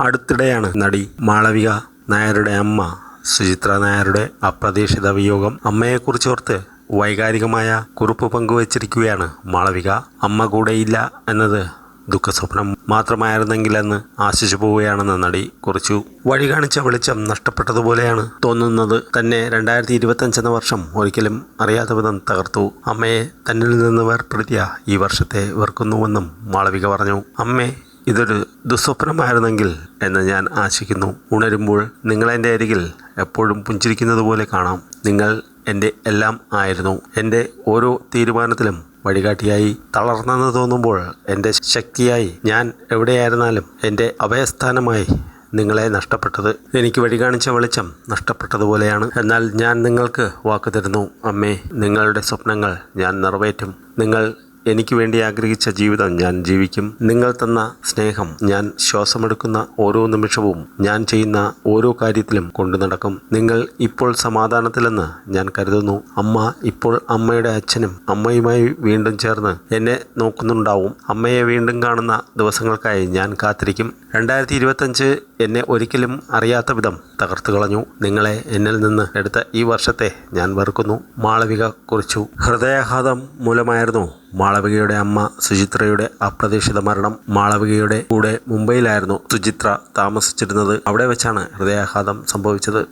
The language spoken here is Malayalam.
അടുത്തിടെയാണ് നടി മാളവിക നായരുടെ അമ്മ സുചിത്ര നായരുടെ അപ്രതീക്ഷിത വിയോഗം അമ്മയെക്കുറിച്ചോർത്ത് വൈകാരികമായ കുറിപ്പ് പങ്കുവച്ചിരിക്കുകയാണ് മാളവിക. അമ്മ കൂടെയില്ല എന്നത് ദുഃഖസ്വപ്നം മാത്രമായിരുന്നെങ്കിലെന്ന് ആശിച്ചു പോവുകയാണെന്ന് നടി കുറിച്ചു. വഴി കാണിച്ച വെളിച്ചം നഷ്ടപ്പെട്ടതുപോലെയാണ് തോന്നുന്നത്. തന്നെ രണ്ടായിരത്തി ഇരുപത്തഞ്ച് എന്ന വർഷം ഒരിക്കലും അറിയാത്ത വിധം തകർത്തു. അമ്മയെ തന്നിൽ നിന്ന് വേർപ്പെടുത്തിയ ഈ വർഷത്തെ വെറുക്കുന്നുവെന്നും മാളവിക പറഞ്ഞു. അമ്മേ ഇതൊരു ദുസ്വപ്നമായിരുന്നെങ്കിൽ എന്ന് ഞാൻ ആശിക്കുന്നു. ഉണരുമ്പോൾ നിങ്ങളെന്റെ അരികിൽ എപ്പോഴും പുഞ്ചിരിക്കുന്നത് പോലെ കാണാം. നിങ്ങൾ എന്റെ എല്ലാം ആയിരുന്നു. എന്റെ ഓരോ തീരുമാനത്തിലും വഴികാട്ടിയായി തളർന്നെന്ന് തോന്നുമ്പോൾ എന്റെ ശക്തിയായി ഞാൻ എവിടെയായിരുന്നാലും എന്റെ അഭയസ്ഥാനമായി നിങ്ങളെ നഷ്ടപ്പെട്ടത് എനിക്ക് വഴി കാണിച്ച വെളിച്ചം നഷ്ടപ്പെട്ടതുപോലെയാണ് എന്നാൽ ഞാൻ നിങ്ങൾക്ക് വാക്ക് തരുന്നു. അമ്മേ നിങ്ങളുടെ സ്വപ്നങ്ങൾ ഞാൻ നിറവേറ്റും. നിങ്ങൾ എനിക്ക് വേണ്ടി ആഗ്രഹിച്ച ജീവിതം ഞാൻ ജീവിക്കും. നിങ്ങൾ തന്ന സ്നേഹം ഞാൻ ശ്വാസമെടുക്കുന്ന ഓരോ നിമിഷവും ഞാൻ ചെയ്യുന്ന ഓരോ കാര്യത്തിലും കൊണ്ടു നടക്കും. നിങ്ങൾ ഇപ്പോൾ സമാധാനത്തിലെന്ന് ഞാൻ കരുതുന്നു. അമ്മ ഇപ്പോൾ അമ്മയുടെ അച്ഛനും അമ്മയുമായി വീണ്ടും ചേർന്ന് എന്നെ നോക്കുന്നുണ്ടാവും. അമ്മയെ വീണ്ടും കാണുന്ന ദിവസങ്ങൾക്കായി ഞാൻ കാത്തിരിക്കും. രണ്ടായിരത്തി ഇരുപത്തഞ്ച് എന്നെ ഒരിക്കലും അറിയാത്ത വിധം തകർത്തു കളഞ്ഞു. നിങ്ങളെ എന്നിൽ നിന്ന് എടുത്ത ഈ വർഷത്തെ ഞാൻ വെറുക്കുന്നു. മാളവിക കുറിച്ചു. ഹൃദയാഘാതം മൂലമായിരുന്നു മാളവികയുടെ അമ്മ സുചിത്രയുടെ അപ്രതീക്ഷിത മരണം മാളവികയുടെ കൂടെ മുംബൈയിലായിരുന്നു സുചിത്ര താമസിച്ചിരുന്നത്. അവിടെ വെച്ചാണ് ഹൃദയാഘാതം സംഭവിച്ചത്.